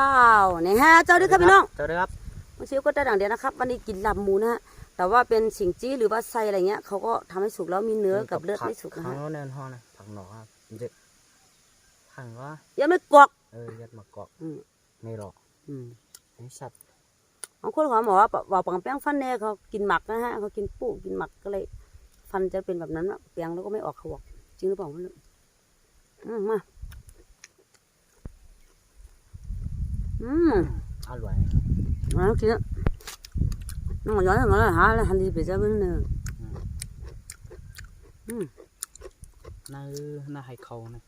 อ้าวนี่ฮะเจ้าด้วยครับพี่น้องเจ้าด้วยครับมาชิวก็ได้ดังเดียวนะครับ วันนี้กินลำหมูนะฮะแต่ว่าเป็นสิงจี้หรือว่าไส้อะไรเงี้ยเขาก็ทำให้สุกแล้วมีเนื้อกับเลือดไม่สุกนะผัฮะกเขาเนินห้องนะผักหนอครับมันจะผังว่ายังไม่กรอกเออยัดมะกอกอืมไม่หรอกอืมไอ้สัตว์บางคนเขาบอกว่าว่าปังแป้งฟันแน่เขากินหมักนะฮะเขากินปูกินหมักก็เลย ฟันจะเป็นแบบนั้นอะเปียงแล้วก็ไม่ออกเขาบอกจริงหรือเปล่าไม่รู้อืมมา อืมอร่อยมาแล้วกินอะน้องย้อนมาแล้วหาอะไรฮันดีไปจ้าเพื่อนเนอะอืมน่าน่าให้เขานะ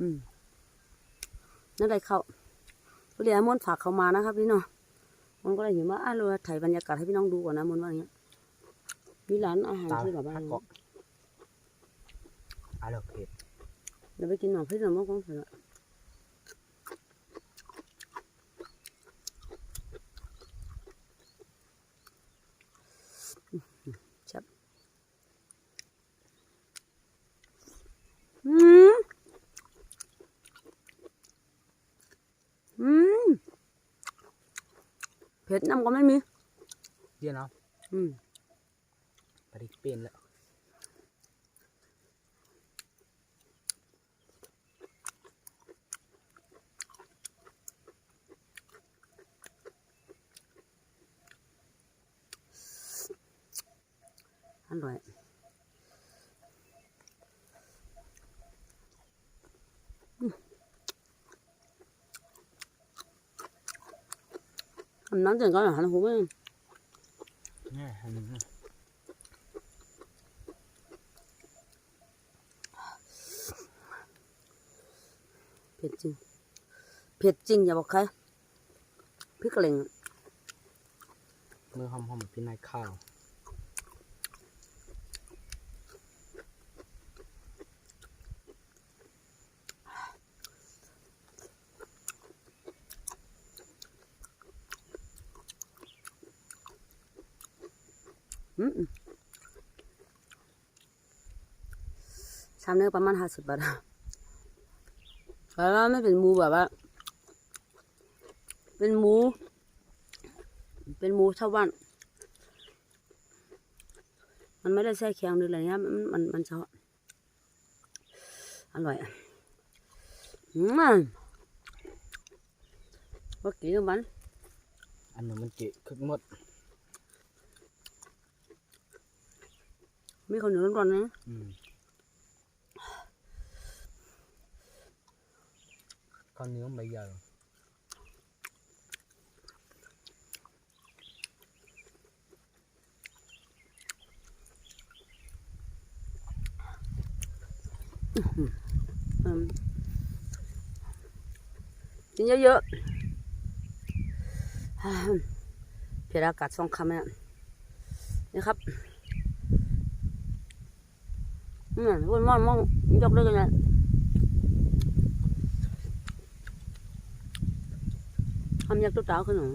อืมนั่นไรเขาเรียกมนต์ฝากเขามานะครับพี่น้องมันก็เลยเห็นว่าอะเราถ่ายบรรยากาศให้พี่น้องดูก่อนนะมนต์ว่าอย่างเงี้ยมีร้านอาหารตาที่แบบว่าผักกอกอร่อยเผ็ดเดี๋ยวไปกินหน่อพี่หน่อมากกว่าเถอะจับอืมอืม เผ็ดน้ำก็ไม่มีเยี่ยนเนาะอืมปริกเปลี่ยนแล้ว อร่อย ทำน้ำเดือดก่อนเหรอฮะผมเองเนี่ยอันนี้นะเผ็ดจริงเผ็ดจริงอย่าบอกใครพริกกระเหล่งมือหอมๆพี่นายข้าว ชามเนื้อประมาณห้าสิบบาทแล้วไม่เป็นหมูแบบว่า เป็นหมู เป็นหมูชาวบ้าน มันไม่ได้ใส่แข็งหรืออะไรเงี้ย มันมันมันจะอร่อยอะอืมว่ากินกับมัน อันนี้มันเกะคึกหมด มีคนอยู่ร้อนๆนะอืมข้าวเหนียวใบใหญ่อืมกินเยอะๆอ่าเพียรอากาศสองคำเนี่ยนี่ครับ อืมวนมองมองยกเลยกันเลยทำยักษ์ตัวเต่าขึ้นหน่อย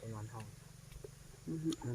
ประมาณเท่าอืมมัน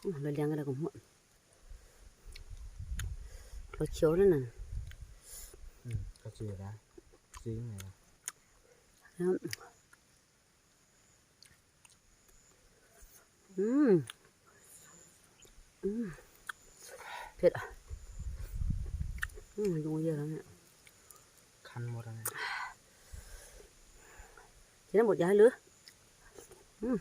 เยอะก็นานเท่านานเตะสองก็สองก็พายว่าชัวอืมพายไว้เยอะอะอีอยู่กันนะกันขันเลยมามาไม่ได้อะอืมพี่เด้ปุ่นไว้อันนี้หนึ่งไว้ตั้งอะเราเลี้ยงอะไรของหัวเราเขียวนั่นน่ะอืมก็ซื้อได้ซื้อไงล่ะนะครับอืมอืมเผ็ดอะอืมยุงเยอะแล้วเนี่ยคันหมดแล้วไงกินได้หมดอย่าให้เหลืออืม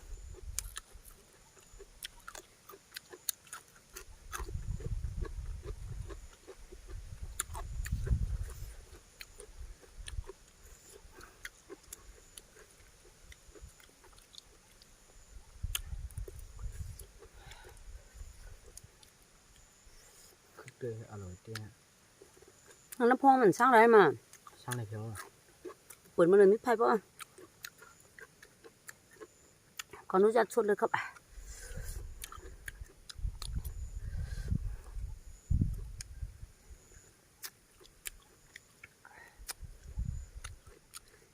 เด้ออร่อยเตี้ยแล้วพ่อมันสร้างอะไรมาช่างในเพียวอะเปิดมาเลยมิดไพ่ป่ะขออนุญาตชดเลยครับ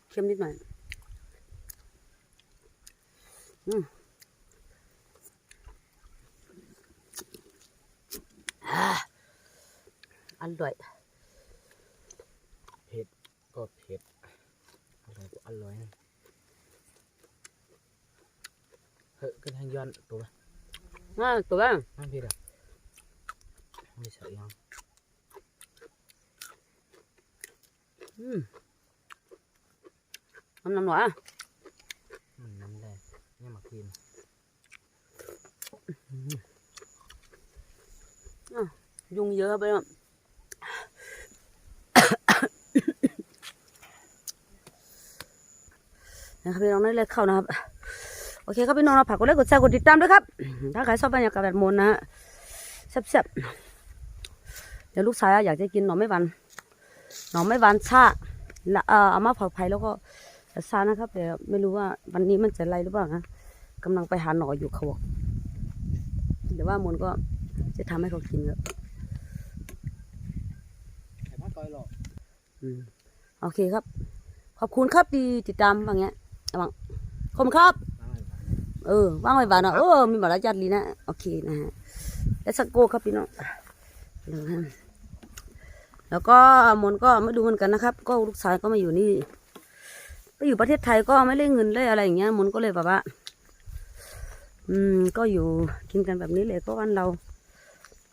เค็มนิดหน่อยอืมอ่า อร่อยเผ็ดก็เผ็ดอร่อยก็อร่อยนะเฮ้ยก็ทางย้อนตัวปะง่ายตัวบ้างนั่นพี่เด้อไม่ใช่ยังอืมน้ำน้ำหน่อยอะอืมน้ำแดงเนี่ยมากินยุงเยอะไปแล้ว นะครับพี่น้องได้เลยเข้านะครับโอเคครับพี่น้องเราผักกดไลค์กดแชร์กดติดตามด้วยครับ ถ้าใครชอบบรรยากาศแบบมนต์นะฮะแซ่บๆเดี๋ยวลูกชายอะอยากจะกินหน่อไม้หวานหน่อไม้หวานชาละเอ่อเอามาเผาไผ่แล้วก็ซานะครับแต่ไม่รู้ว่าวันนี้มันจะไรหรือเปล่านะกำลังไปหาหน่ออยู่เขาบอกเดี๋ยวว่ามนต์ก็จะทำให้เขากินครับไข่มาต่อยหรอกอืมโอเคครับ ขอบคุณครับดีติดตามบางเงี้ย บางขอบคุณครับ เออว่างไว้บ้านเนาะเออมีบาราจัดลีนะโอเคนะฮะแล้วสักโก้ครับพี่น้องเดี๋ยแล้วก็มนก็ไม่ดูเหมือนกันนะครับ ก็ลูกชายก็มาอยู่นี่ไปอยู่ประเทศไทยก็ไม่ได้เงินได้อะไรอย่างเงี้ยมนก็เลยแบบว่า อืม ก็อยู่กินกันแบบนี้เลยก็วันเรา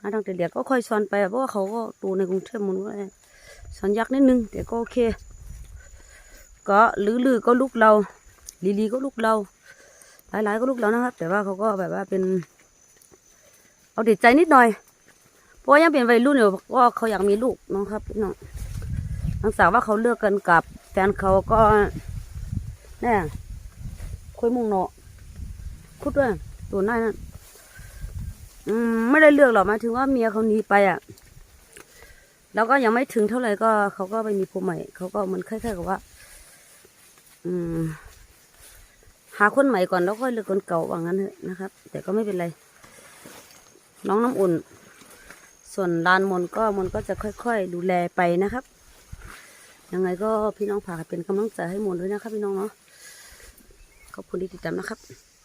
มาตั้งแต่เด็กก็ค่อยสอนไปเพราะว่าเขาก็ตูในกรุงเทพมนก็เลยสอนยักนิดนึงแต่ก็โอเค ก็ลือๆก็ลูกเรา ลีๆก็ลูกเราหลายๆก็ลูกเรานะครับ แต่ว่าเขาก็แบบว่าเป็น เอาติดใจนิดหน่อย เพราะยังเป็นวัยรุ่นอยู่ก็เขาอยากมีลูกน้องครับพี่น้องหลังจากว่าเขาเลือกกันกับแฟนเขาก็เนี่ยคุยมุงเนาะคุดด้วยตัวหน้านั่นอืมไม่ได้เลือกหรอกมาถึงว่าเมียเขาหนีไปอะ แล้วก็ยังไม่ถึงเท่าไหร่ก็เขาก็ไปมีผัวใหม่เขาก็เหมันคล้ายๆกับว่า อืม หาคนใหม่ก่อนแล้วค่อยเลือกคนเก่าว่างั้นเถอะนะครับ แต่ก็ไม่เป็นไร น้องน้ำอุ่น ส่วนลานมนก็มนก็จะค่อย ๆ ดูแลไปนะครับยังไงก็พี่น้องฝากเป็นกำลังใจให้มนด้วยนะครับพี่น้องเนาะขอบคุณที่ติดตามนะครับ